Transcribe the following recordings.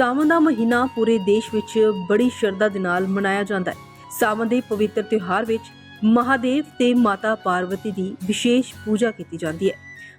ਸਾਵਣ ਦਾ ਮਹੀਨਾ ਪੂਰੇ ਦੇਸ਼ ਵਿੱਚ ਬੜੀ ਸ਼ਰਧਾ ਦੇ ਨਾਲ ਮਨਾਇਆ ਜਾਂਦਾ ਹੈ। ਸਾਵਣ ਦੇ ਪਵਿੱਤਰ ਤਿਉਹਾਰ ਵਿੱਚ ਮਹਾਦੇਵ ਤੇ ਮਾਤਾ ਪਾਰਵਤੀ ਦੀ ਵਿਸ਼ੇਸ਼ ਪੂਜਾ ਕੀਤੀ ਜਾਂਦੀ ਹੈ।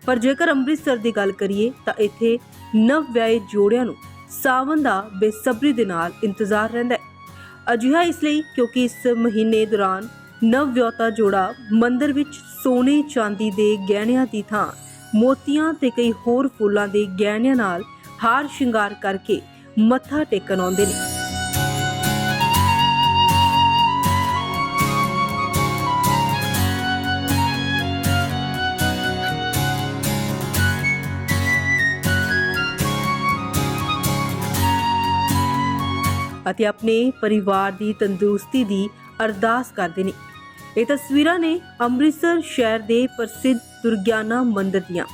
ਪਰ ਜੇਕਰ ਅੰਮ੍ਰਿਤਸਰ ਦੀ ਗੱਲ ਕਰੀਏ ਤਾਂ ਇੱਥੇ ਨਵ ਵਿਆਹੇ ਜੋੜਿਆਂ ਨੂੰ ਸਾਵਣ ਦਾ ਬੇਸਬਰੀ ਦੇ ਨਾਲ ਇੰਤਜ਼ਾਰ ਰਹਿੰਦਾ ਹੈ। ਅਜਿਹਾ ਇਸ ਲਈ ਕਿਉਂਕਿ ਇਸ ਮਹੀਨੇ ਦੌਰਾਨ ਨਵ ਵਿਆਹੁਤਾ ਜੋੜਾ ਮੰਦਰ ਵਿੱਚ ਸੋਨੇ ਚਾਂਦੀ ਦੇ ਗਹਿਣਿਆਂ ਦੀ ਥਾਂ, ਮੋਤੀਆਂ ਤੇ ਕਈ ਹੋਰ ਫੁੱਲਾਂ ਦੇ ਗਹਿਣਿਆਂ ਨਾਲ ਹਾਰ ਸ਼ਿੰਗਾਰ ਕਰਕੇ ਮੱਥਾ ਟੇਕਣ ਆਉਂਦੇ ਨੇ। ਅਤੇ ਆਪਣੇ ਪਰਿਵਾਰ ਦੀ ਤੰਦਰੁਸਤੀ ਦੀ ਅਰਦਾਸ ਕਰਦੇ ਨੇ। ਇਹ ਤਸਵੀਰਾਂ ਨੇ ਅੰਮ੍ਰਿਤਸਰ ਸ਼ਹਿਰ ਦੇ ਪ੍ਰਸਿੱਧ ਦੁਰਗਿਆਨਾ ਮੰਦਿਰ ਦੀਆਂ,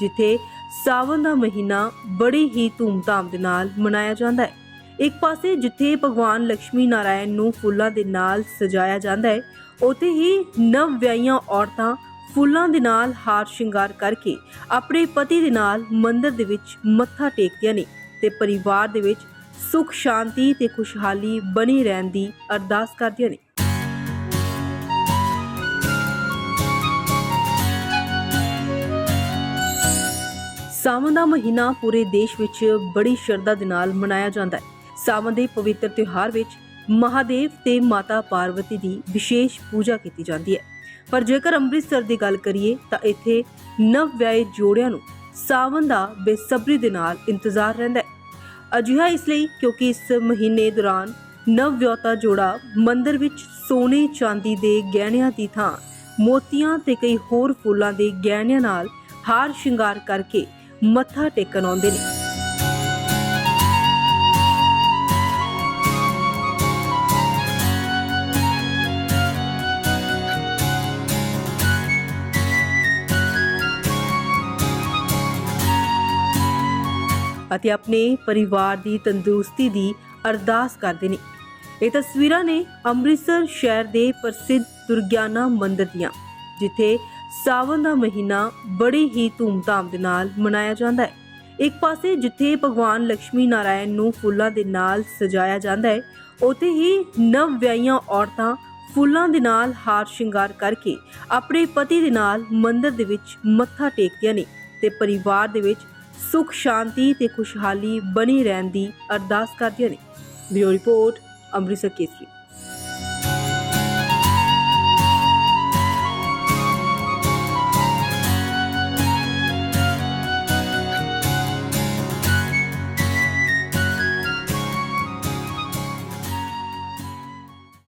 ਜਿੱਥੇ ਸਾਵਣ ਦਾ ਮਹੀਨਾ ਬੜੀ ਹੀ ਧੂਮਧਾਮ ਦੇ ਨਾਲ ਮਨਾਇਆ ਜਾਂਦਾ ਹੈ। ਇੱਕ ਪਾਸੇ ਜਿੱਥੇ ਭਗਵਾਨ ਲక్ష్ਮੀ ਨਾਰਾਇਣ ਨੂੰ ਫੁੱਲਾਂ ਦੇ ਨਾਲ ਸਜਾਇਆ ਜਾਂਦਾ ਹੈ, ਉੱਥੇ ਹੀ ਨਵ ਵਿਆਹੀਆਂ ਔਰਤਾਂ ਫੁੱਲਾਂ ਦੇ ਨਾਲ ਹਾਰ ਸ਼ਿੰਗਾਰ ਕਰਕੇ ਆਪਣੇ ਪਤੀ ਦੇ ਨਾਲ ਮੰਦਿਰ ਦੇ ਵਿੱਚ ਮੱਥਾ ਟੇਕਦੀਆਂ ਨੇ ਤੇ ਪਰਿਵਾਰ ਦੇ ਵਿੱਚ ਸੁਖ, ਸ਼ਾਂਤੀ ਤੇ ਖੁਸ਼ਹਾਲੀ ਬਣੀ ਰਹਿਣ ਦੀ ਅਰਦਾਸ ਕਰਦੀਆਂ ਨੇ। ਸਾਵਣ ਦਾ ਮਹੀਨਾ ਪੂਰੇ ਦੇਸ਼ ਵਿੱਚ ਬੜੀ ਸ਼ਰਧਾ ਦੇ ਨਾਲ ਮਨਾਇਆ ਜਾਂਦਾ ਹੈ। ਸਾਵਣ ਦੇ ਪਵਿੱਤਰ ਤਿਉਹਾਰ ਵਿੱਚ ਮਹਾਦੇਵ ਤੇ ਮਾਤਾ ਪਾਰਵਤੀ ਦੀ ਵਿਸ਼ੇਸ਼ ਪੂਜਾ ਕੀਤੀ ਜਾਂਦੀ ਹੈ। ਪਰ ਜੇਕਰ ਅੰਮ੍ਰਿਤਸਰ ਦੀ ਗੱਲ ਕਰੀਏ ਤਾਂ ਇੱਥੇ ਨਵ ਵਿਆਹੇ ਜੋੜਿਆਂ ਨੂੰ ਸਾਵਣ ਦਾ ਬੇਸਬਰੀ ਦੇ ਨਾਲ ਇੰਤਜ਼ਾਰ ਰਹਿੰਦਾ ਹੈ। ਅਜਿਹਾ ਇਸ ਲਈ ਕਿਉਂਕਿ ਇਸ ਮਹੀਨੇ ਦੌਰਾਨ ਨਵ ਵਿਆਹੁਤਾ ਜੋੜਾ ਮੰਦਰ ਵਿੱਚ ਸੋਨੇ, ਚਾਂਦੀ ਦੇ ਗਹਿਣਿਆਂ ਦੀ ਥਾਂ, ਮੋਤੀਆਂ ਤੇ ਕਈ ਹੋਰ ਫੁੱਲਾਂ ਦੇ ਗਹਿਣਿਆਂ ਨਾਲ ਹਾਰ ਸ਼ਿੰਗਾਰ ਕਰਕੇ ਮੱਥਾ ਟੇਕਣ ਆਉਂਦੇ ਨੇ। ਅਤੇ ਆਪਣੇ ਪਰਿਵਾਰ ਦੀ ਤੰਦਰੁਸਤੀ ਦੀ ਅਰਦਾਸ ਕਰਦੇ ਨੇ। ਇਹ ਤਸਵੀਰਾਂ ਨੇ ਅੰਮ੍ਰਿਤਸਰ ਸ਼ਹਿਰ ਦੇ ਪ੍ਰਸਿੱਧ ਦੁਰਗਿਆਨਾ ਮੰਦਿਰ ਦੀਆਂ, ਜਿੱਥੇ ਸਾਵਣ ਦਾ ਮਹੀਨਾ ਬੜੀ ਹੀ ਧੂਮਧਾਮ ਦੇ ਨਾਲ ਮਨਾਇਆ ਜਾਂਦਾ ਹੈ। ਇੱਕ ਪਾਸੇ ਜਿੱਥੇ ਭਗਵਾਨ ਲక్ష్ਮੀ ਨਾਰਾਇਣ ਨੂੰ ਫੁੱਲਾਂ ਦੇ ਨਾਲ ਸਜਾਇਆ ਜਾਂਦਾ ਹੈ, ਉੱਥੇ ਹੀ ਨਵ ਵਿਆਹੀਆਂ ਔਰਤਾਂ ਫੁੱਲਾਂ ਦੇ ਨਾਲ ਹਾਰ ਸ਼ਿੰਗਾਰ ਕਰਕੇ ਆਪਣੇ ਪਤੀ ਦੇ ਨਾਲ ਮੰਦਿਰ ਦੇ ਵਿੱਚ ਮੱਥਾ ਟੇਕਦੀਆਂ ਨੇ ਤੇ ਪਰਿਵਾਰ ਦੇ ਵਿੱਚ ਸੁਖ, ਸ਼ਾਂਤੀ ਤੇ ਖੁਸ਼ਹਾਲੀ ਬਣੀ ਰਹਿਣ ਦੀ ਅਰਦਾਸ ਕਰਦੀਆਂ ਨੇ। Bureau report, Amritsar Kesari.